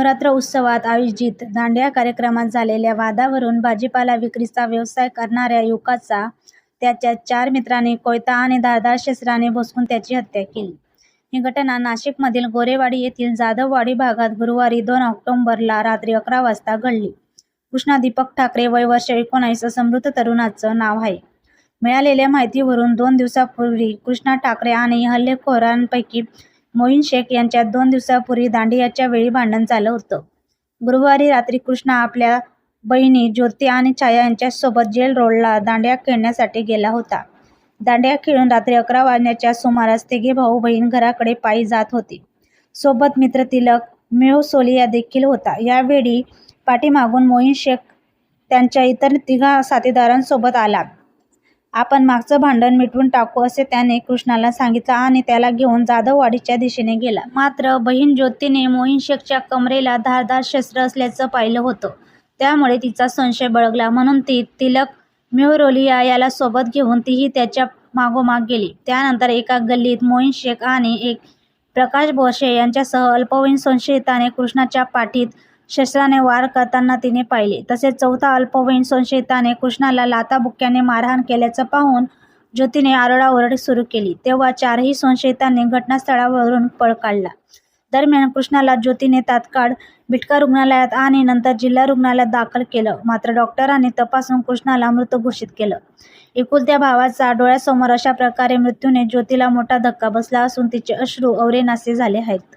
नवरात्र उत्सवात आयोजित दांड्या कार्यक्रमात झालेल्या वादावरून भाजीपाला विक्रीचा व्यवसाय करणाऱ्या युवकाचा त्याच्या चार मित्रांनी कोयता आणि धारदार शस्त्राने भोसकून त्याची हत्या केली. ही घटना नाशिकमधील गोरेवाडी येथील जाधववाडी भागात गुरुवारी दोन ऑक्टोंबरला रात्री अकरा वाजता घडली. कृष्णा दीपक ठाकरे वय वर्ष एकोणीस असं मृत तरुणाचं नाव आहे. मिळालेल्या माहितीवरून दोन दिवसापूर्वी कृष्णा ठाकरे आणि हल्लेखोरांपैकी मोईन शेख यांच्यात दोन दिवसापूर्वी दांडियाच्या वेळी भांडण झालं होतं. गुरुवारी रात्री कृष्णा आपल्या बहिणी ज्योती आणि छाया यांच्यासोबत जेल रोडला दांडिया खेळण्यासाठी गेला होता. दांडिया खेळून रात्री अकरा वाजण्याच्या सुमारास तिघे भाऊ-बहीण घराकडे पायी जात होती सोबत मित्र तिलक मेहसोलिया देखील होता. यावेळी पाठीमागून मोईन शेख त्यांच्या इतर तिघा साथीदारांसोबत आला. आपण मागचं भांडण मिटवून टाकू असे त्याने कृष्णाला सांगितलं आणि त्याला घेऊन जाधववाडीच्या दिशेने गेला. मात्र बहीण ज्योतीने मोहीन शेखच्या कमरेला धारदार शस्त्र असल्याचं पाहिलं होतं. त्यामुळे तिचा संशय बळगला म्हणून ती तिलक मेहरोलिया याला सोबत घेऊन तीही त्याच्या मागोमाग गेली. त्यानंतर एका गल्लीत मोहीन शेख आणि एक प्रकाश बोरसे यांच्यासह अल्पवयीन संशयिताने कृष्णाच्या पाठीत शस्त्राने वार करताना तिने पाहिले. तसेच चौथा अल्पवयीन संशयिताने कृष्णाला लाताबुक्क्याने मारहाण केल्याचं पाहून ज्योतीने आरडाओरड सुरू केली. तेव्हा चारही संशयितांनी घटनास्थळावरून पळ काढला. दरम्यान कृष्णाला ज्योतीने तात्काळ बिटका रुग्णालयात आणि नंतर जिल्हा रुग्णालयात दाखल केलं. मात्र डॉक्टरांनी तपासून कृष्णाला मृत घोषित केलं. एकुलत्या भावाचा डोळ्यासमोर अशा प्रकारे मृत्यूने ज्योतीला मोठा धक्का बसला असून तिचे अश्रू अवरेनासे झाले आहेत.